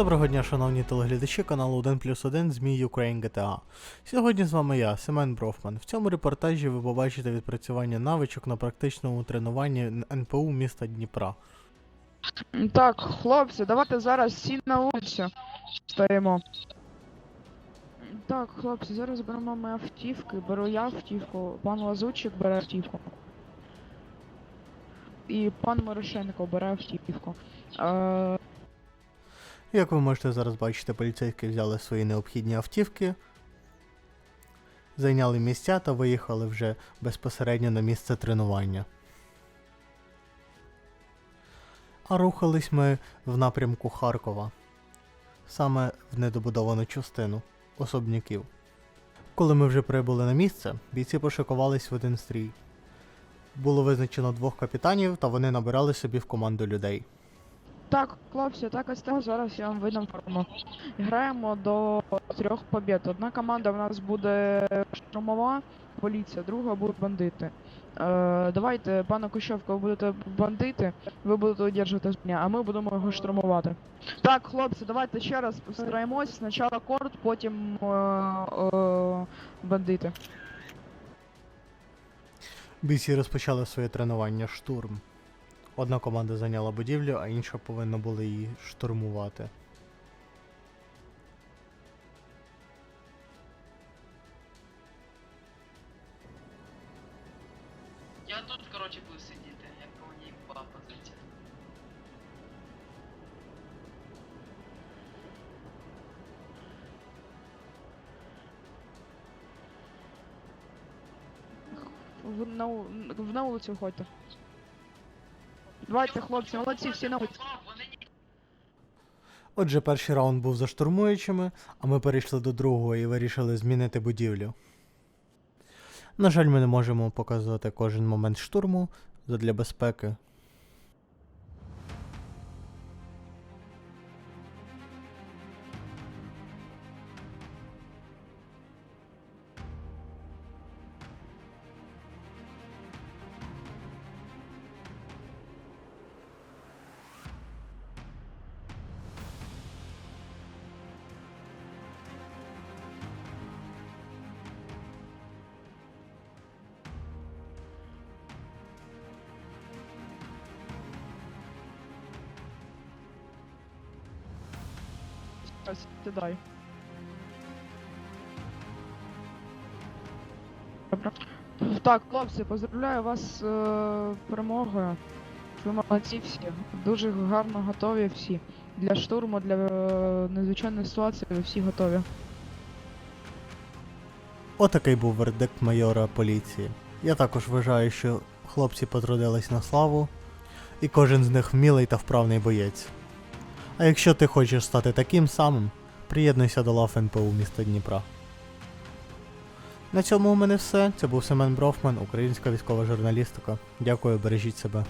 Доброго дня, шановні телеглядачі каналу 1 плюс 1 Змій Ukraine GTA. Сьогодні з вами я, Семен Брофман. В цьому репортажі ви побачите відпрацювання навичок на практичному тренуванні НПУ міста Дніпра. Так, хлопці, давайте зараз всі на вулицю стоїмо. Так, хлопці, зараз беремо ми автівки. Беру я автівку, пан Лазучик бере автівку. І пан Морошенко бере автівку. Е, Як ви можете зараз бачити, поліцейські взяли свої необхідні автівки, зайняли місця та виїхали вже безпосередньо на місце тренування. А рухались ми в напрямку Харкова, саме в недобудовану частину особняків. Коли ми вже прибули на місце, бійці пошикувались в один стрій. Було визначено двох капітанів, та вони набирали собі в команду людей. Так, хлопці, так ось так, зараз я вам видам форму. Граємо до трьох побід. Одна команда в нас буде штурмова поліція, друга будуть бандити. Е, давайте, пане Кущовко, ви будете бандити, ви будете одержувати мене, а ми будемо його штурмувати. Так, хлопці, давайте ще раз постараємось. Спочатку корт, потім е, е, бандити. Бійці розпочали своє тренування штурм. Одна команда зайняла будівлю, а інша повинна була її штурмувати. Я тут, коротше, буду сидіти, як мені була позиція. В, на, у- в, на вулицю виходьте. Давайте, хлопці, молодці, всі на вулицю. Отже, перший раунд був за штурмуючими, а ми перейшли до другого і вирішили змінити будівлю. На жаль, ми не можемо показувати кожен момент штурму задля безпеки. Ось, Сідай. Добре. Так, хлопці, поздравляю вас з е, перемогою. Ви молодці всі. Дуже гарно готові всі. Для штурму, для е, надзвичайної ситуації ви всі готові. Отакий був вердикт майора поліції. Я також вважаю, що хлопці потрудились на славу, і кожен з них вмілий та вправний боєць. А якщо ти хочеш стати таким самим, приєднуйся до лав НПУ міста Дніпра. На цьому у мене все. Це був Семен Брофман, українська військова журналістика. Дякую, бережіть себе.